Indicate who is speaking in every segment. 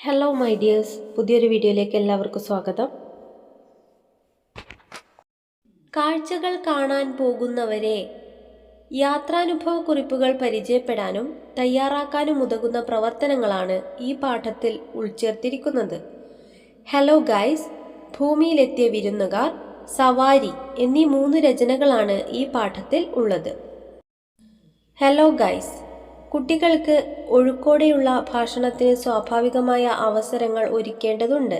Speaker 1: Hello my dears പുതിയൊരു വീഡിയോയിലേക്ക് എല്ലാവർക്കും സ്വാഗതം. കാഴ്ചകൾ കാണാൻ പോകുന്നവരെ യാത്രാനുഭവ കുറിപ്പുകൾ പരിചയപ്പെടാനും തയ്യാറാക്കാനും ഉതകുന്ന പ്രവർത്തനങ്ങളാണ് ഈ പാഠത്തിൽ ഉൾച്ചേർത്തിരിക്കുന്നത്. ഹലോ ഗൈസ് ഭൂമിയിലെത്തിയ വിരുന്നുകാർ സവാരി എന്നീ മൂന്ന് രചനകളാണ് ഈ പാഠത്തിൽ ഉള്ളത്. ഹലോ ഗൈസ് കുട്ടികൾക്ക് ഒഴുക്കോടെയുള്ള ഭാഷണത്തിന് സ്വാഭാവികമായ അവസരങ്ങൾ ഒരുക്കേണ്ടതുണ്ട്.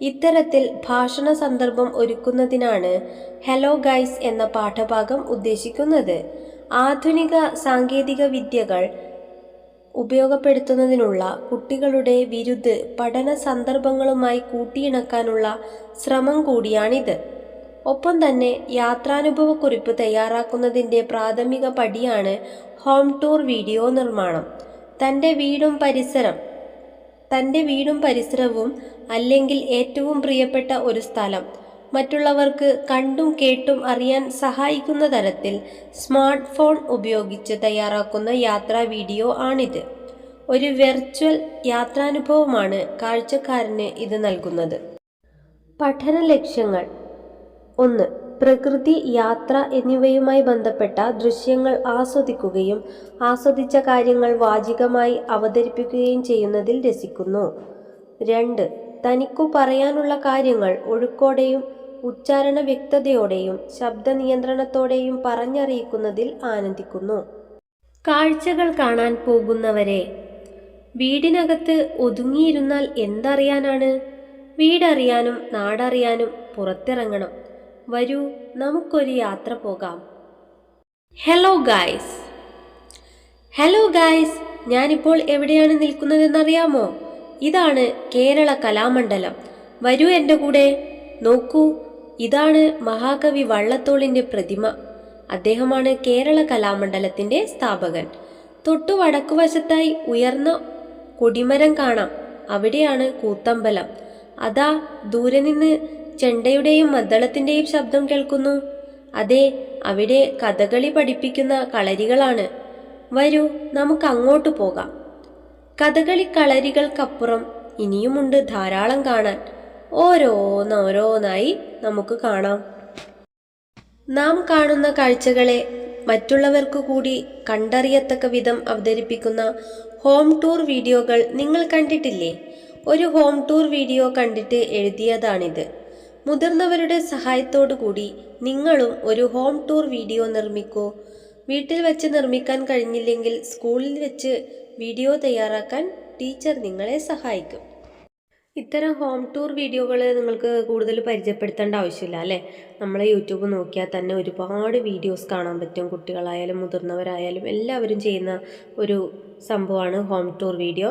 Speaker 1: ഇത്തരത്തിൽ ഭാഷണ സന്ദർഭം ഒരുക്കുന്നതിനാണ് ഹലോ ഗൈസ് എന്ന പാഠഭാഗം ഉദ്ദേശിക്കുന്നത്. ആധുനിക സാങ്കേതിക വിദ്യകൾ ഉപയോഗപ്പെടുത്തുന്നതിനുള്ള കുട്ടികളുടെ വിരുദ്ധ പഠന സന്ദർഭങ്ങളുമായി കൂട്ടിയിണക്കാനുള്ള ശ്രമം കൂടിയാണിത്. ഒപ്പം തന്നെ യാത്രാനുഭവക്കുറിപ്പ് തയ്യാറാക്കുന്നതിന്റെ പ്രാഥമിക പടിയാണ് ഹോം ടൂർ വീഡിയോ നിർമ്മാണം. തന്റെ വീടും പരിസരം തന്റെ വീടും പരിസരവും അല്ലെങ്കിൽ ഏറ്റവും പ്രിയപ്പെട്ട ഒരു സ്ഥലം. മറ്റുള്ളവർക്ക് കണ്ടും കേട്ടും അറിയാൻ സഹായിക്കുന്ന തരത്തിൽ സ്മാർട്ട് ഫോൺ ഉപയോഗിച്ച് തയ്യാറാക്കുന്ന യാത്രാ വീഡിയോ ആണിത്. ഒരു വെർച്വൽ യാത്രാനുഭവമാണ് കാഴ്ചക്കാരന് ഇത് നൽകുന്നത്. പഠന ലക്ഷ്യങ്ങൾ ഒന്ന് പ്രകൃതി യാത്ര എന്നിവയുമായി ബന്ധപ്പെട്ട ദൃശ്യങ്ങൾ ആസ്വദിക്കുകയും ആസ്വദിച്ച കാര്യങ്ങൾ വാചികമായി അവതരിപ്പിക്കുകയും ചെയ്യുന്നതിൽ രസിക്കുന്നു. രണ്ട് തനിക്കു പറയാനുള്ള കാര്യങ്ങൾ ഒഴുക്കോടെയും ഉച്ചാരണ വ്യക്തതയോടെയും ശബ്ദ നിയന്ത്രണത്തോടെയും പറഞ്ഞറിയിക്കുന്നതിൽ ആനന്ദിക്കുന്നു. കാഴ്ചകൾ കാണാൻ പോകുന്നവരെ വീടിനകത്ത് ഒതുങ്ങിയിരുന്നാൽ എന്തറിയാനാണ്? വീടറിയാനും നാടറിയാനും പുറത്തിറങ്ങണം. വരൂ നമുക്കൊരു യാത്ര പോകാം. ഹലോ ഗായ്സ് ഹലോ ഗായ്സ് ഞാനിപ്പോൾ എവിടെയാണ് നിൽക്കുന്നതെന്നറിയാമോ? ഇതാണ് കേരള കലാമണ്ഡലം. വരൂ എന്റെ കൂടെ. നോക്കൂ ഇതാണ് മഹാകവി വള്ളത്തോളിന്റെ പ്രതിമ. അദ്ദേഹമാണ് കേരള കലാമണ്ഡലത്തിന്റെ സ്ഥാപകൻ. തൊട്ടു വടക്കുവശത്തായി ഉയർന്ന കൊടിമരം കാണാം. അവിടെയാണ് കൂത്തമ്പലം. അതാ ദൂരെ നിന്ന് ചെണ്ടയുടെയും മദ്ദളത്തിന്റെയും ശബ്ദം കേൾക്കുന്നു. അതെ അവിടെ കഥകളി പഠിപ്പിക്കുന്ന കളരികളാണ്. വരൂ നമുക്ക് അങ്ങോട്ട് പോകാം. കഥകളി കളരികൾക്കപ്പുറം ഇനിയുമുണ്ട് ധാരാളം കാണാൻ. ഓരോന്നോരോന്നായി നമുക്ക് കാണാം. നാം കാണുന്ന കാഴ്ചകളെ മറ്റുള്ളവർക്ക് കൂടി കണ്ടറിയത്തക്ക വിധം അവതരിപ്പിക്കുന്ന ഹോം ടൂർ വീഡിയോകൾ നിങ്ങൾ കണ്ടിട്ടില്ലേ? ഒരു ഹോം ടൂർ വീഡിയോ കണ്ടിട്ട് എഴുതിയതാണിത്. മുതിർന്നവരുടെ കൂടി നിങ്ങളും ഒരു ഹോം ടൂർ വീഡിയോ നിർമ്മിക്കൂ. വീട്ടിൽ വെച്ച് നിർമ്മിക്കാൻ കഴിഞ്ഞില്ലെങ്കിൽ സ്കൂളിൽ വെച്ച് വീഡിയോ തയ്യാറാക്കാൻ ടീച്ചർ നിങ്ങളെ സഹായിക്കും. ഇത്തരം ഹോം ടൂർ വീഡിയോകൾ നിങ്ങൾക്ക് കൂടുതൽ പരിചയപ്പെടുത്തേണ്ട ആവശ്യമില്ല അല്ലേ? നമ്മൾ യൂട്യൂബ് നോക്കിയാൽ തന്നെ ഒരുപാട് വീഡിയോസ് കാണാൻ പറ്റും. കുട്ടികളായാലും മുതിർന്നവരായാലും എല്ലാവരും ചെയ്യുന്ന ഒരു സംഭവമാണ് home tour video.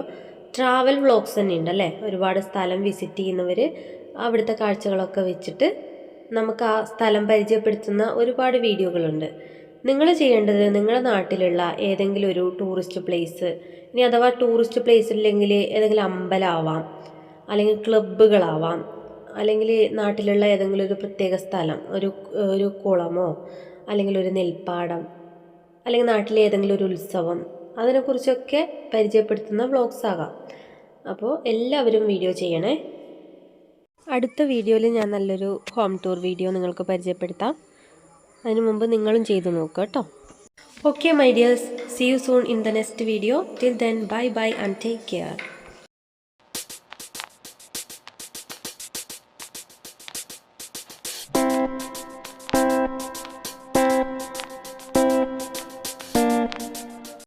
Speaker 1: Travel vlogs തന്നെ ഉണ്ട് അല്ലേ? ഒരുപാട് സ്ഥലം വിസിറ്റ് ചെയ്യുന്നവർ അവിടുത്തെ കാഴ്ചകളൊക്കെ വെച്ചിട്ട് നമുക്ക് ആ സ്ഥലം പരിചയപ്പെടുത്തുന്ന ഒരുപാട് വീഡിയോകളുണ്ട്. നിങ്ങൾ ചെയ്യേണ്ടത് നിങ്ങളുടെ നാട്ടിലുള്ള ഏതെങ്കിലും ഒരു ടൂറിസ്റ്റ് പ്ലേസ് ഇനി അഥവാ ടൂറിസ്റ്റ് പ്ലേസ് ഇല്ലെങ്കിൽ ഏതെങ്കിലും അമ്പലമാവാം അല്ലെങ്കിൽ ക്ലബ്ബുകളാവാം അല്ലെങ്കിൽ നാട്ടിലുള്ള ഏതെങ്കിലും ഒരു പ്രത്യേക സ്ഥലം ഒരു ഒരു കുളമോ അല്ലെങ്കിൽ ഒരു നെൽപ്പാടം അല്ലെങ്കിൽ നാട്ടിലെ ഏതെങ്കിലും ഒരു ഉത്സവം അതിനെക്കുറിച്ചൊക്കെ പരിചയപ്പെടുത്തുന്ന വ്ളോഗ്സ് ആകാം. അപ്പോൾ എല്ലാവരും വീഡിയോ ചെയ്യണേ. അടുത്ത വീഡിയോയിൽ ഞാൻ നല്ലൊരു ഹോം ടൂർ വീഡിയോ നിങ്ങൾക്ക് പരിചയപ്പെടുത്താം. അതിനു മുമ്പ് നിങ്ങളും ചെയ്തു നോക്കുക കേട്ടോ. Okay my dears see you soon in the next video till then bye bye and take care